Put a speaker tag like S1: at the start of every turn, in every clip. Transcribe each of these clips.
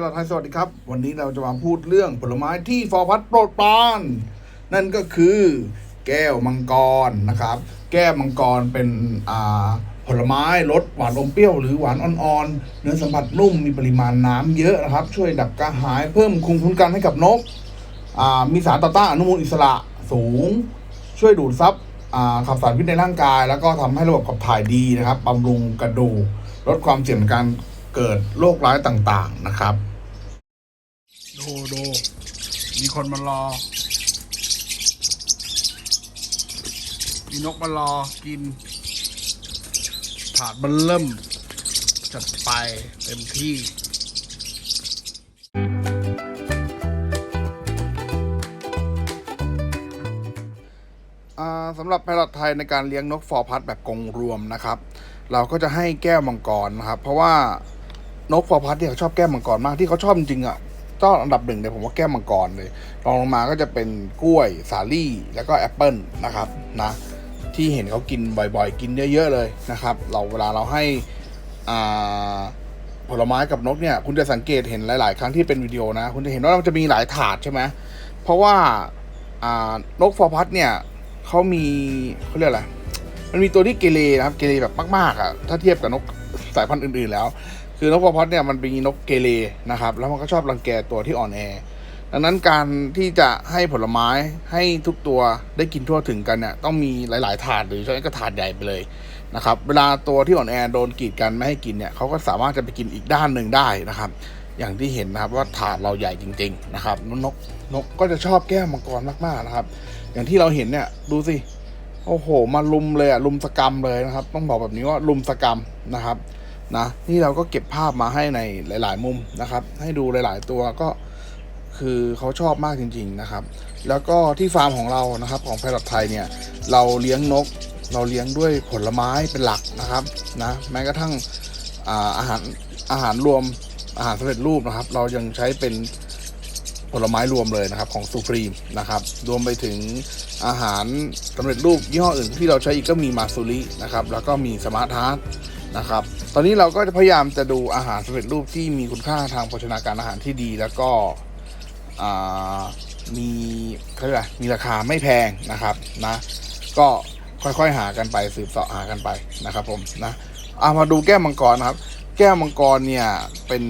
S1: รอทไทยสวัสดีครับ วันนี้เราจะมาพูดเรื่องผลไม้ที่ฟอร์พัดโปรดปราน นั่นก็คือแก้วมังกรนะครับ แก้วมังกรเป็นอ่าผลไม้รสหวานอมเปรี้ยวหรือหวานอ่อนๆ เนื้อสัมผัสนุ่มมีปริมาณน้ำเยอะนะครับ ช่วยดับกระหายเพิ่มคุมคุ้มกันให้กับนกอ่ามีสารต่อต้านอนุมูลอิสระสูง ช่วยดูดซับอ่าขับสารพิษในร่างกาย แล้วก็ทำให้ระบบขับถ่ายดีนะครับบำรุงกระดูกลดความเสี่ยงการ เกิดโรคร้ายต่างๆนะครับ ดูดูมีคนมารอ มีนกมารอกิน ถาดมันเริ่ม จัดไปเต็มที่อ่าสำหรับแพลอตไทยในการเลี้ยงนกฟอร์พัดแบบกรงรวมนะครับ เราก็จะให้แก้วมังกรนะครับ เพราะว่า นกฟอร์พัดเนี่ยเขาชอบแก้วมังกรมากที่เขาชอบจริงๆอะต้องอันดับหนึ่งเลยผมว่าแก้วมังกรเลยรองลงมาก็จะเป็นกล้วยสาลี่แล้วก็แอปเปิลนะครับนะที่เห็นเขากินบ่อยๆ กินเยอะๆเลยนะครับ เราเวลาเราให้อ่าผลไม้กับนกเนี่ยคุณจะสังเกตเห็นหลาย ๆ ครั้งที่เป็นวิดีโอนะ คุณจะเห็นว่ามันจะมีหลายถาดใช่ไหมเพราะว่าอ่านกฟอร์พัดเนี่ยเขามีเขาเรียกอะไรมันมีตัวที่เกเรนะครับเกเรแบบมากๆอะถ้าเทียบกับนกสายพันธุ์อื่น ๆ แล้ว คือนกพอพอดเนี่ยมันเป็นนกเกเรนะครับ แล้วมันก็ชอบรังแกตัวที่อ่อนแอ ดังนั้นการที่จะให้ผลไม้ให้ทุกตัวได้กินทั่วถึงกันเนี่ยต้องมีหลาย ๆ ถาดหรือใช้ก็ถาดใหญ่ไปเลยนะครับ เวลาตัวที่อ่อนแอโดนกีดกันไม่ให้กินเนี่ยเขาก็สามารถจะไปกินอีกด้านหนึ่งได้นะครับ อย่างที่เห็นนะครับว่าถาดเราใหญ่จริง ๆ นะครับนกนกก็จะชอบแก้วมังกรมากๆนะครับ อย่างที่เราเห็นเนี่ยดูสิโอ้โห มาลุมเลยอะลุมสกรรมเลยนะครับ ต้องบอกแบบนี้ว่าลุมสกรรมนะครับ นะนี่เราก็เก็บภาพมาให้ในหลาย ๆ มุมนะครับ ให้ดูหลาย ๆ ตัวก็คือเขาชอบมากจริง ๆ นะครับ แล้วก็ที่ฟาร์มของเรานะครับ ของแพรอทไทยเนี่ยเราเลี้ยงนก เราเลี้ยงด้วยผลไม้เป็นหลักนะครับนะแม้กระทั่งอาอาหารอาหารรวมอาหารสำเร็จรูปนะครับ เรายังใช้เป็นผลไม้รวมเลยนะครับของซูพรีมนะครับรวมไปถึงอาหารสำเร็จรูปยี่ห้ออื่นที่เราใช้อีกก็มีมาซูรินะครับแล้วก็มีสมาร์ทฮาร์ด นะครับ ตอนนี้เราก็จะพยายามจะดูอาหารสำเร็จรูปที่มีคุณค่าทางโภชนาการอาหารที่ดี แล้วก็มีเขาเรียกมีราคาไม่แพงนะครับนะก็ค่อยๆหากันไปสืบเสาะหากันไปนะครับผมนะเอามาดูแก้วมังกรนะครับ แก้วมังกรเนี่ยเป็น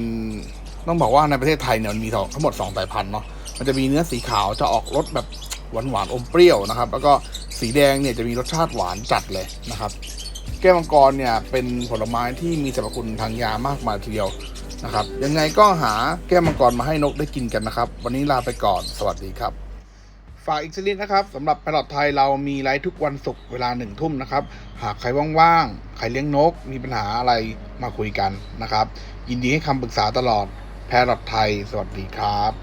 S1: ต้องบอกว่าในประเทศไทยเนี่ยมันมีทั้งหมด2สายพันธุ์เนาะมันจะมีเนื้อสีขาวจะออกรสแบบหวานหวานๆอมเปรี้ยวนะครับ แล้วก็สีแดงเนี่ยจะมีรสชาติหวานจัดเลยนะครับ แก้วมังกรเนี่ยเป็นผลไม้ที่มีสรรพคุณทางยามากมายทีเดียวนะครับ ยังไงก็หาแก้วมังกรมาให้นกได้กินกันนะครับ วันนี้ลาไปก่อนสวัสดีครับ ฝากอีกสักนิดนะครับสำหรับแพลอตไทยเรามีไลฟ์ทุกวันศุกร์เวลาหนึ่งทุ่มนะครับ หากใครว่างๆใครเลี้ยงนก มีปัญหาอะไรมาคุยกันนะครับ ยินดีให้คำปรึกษาตลอดแพลอตไทย สวัสดีครับ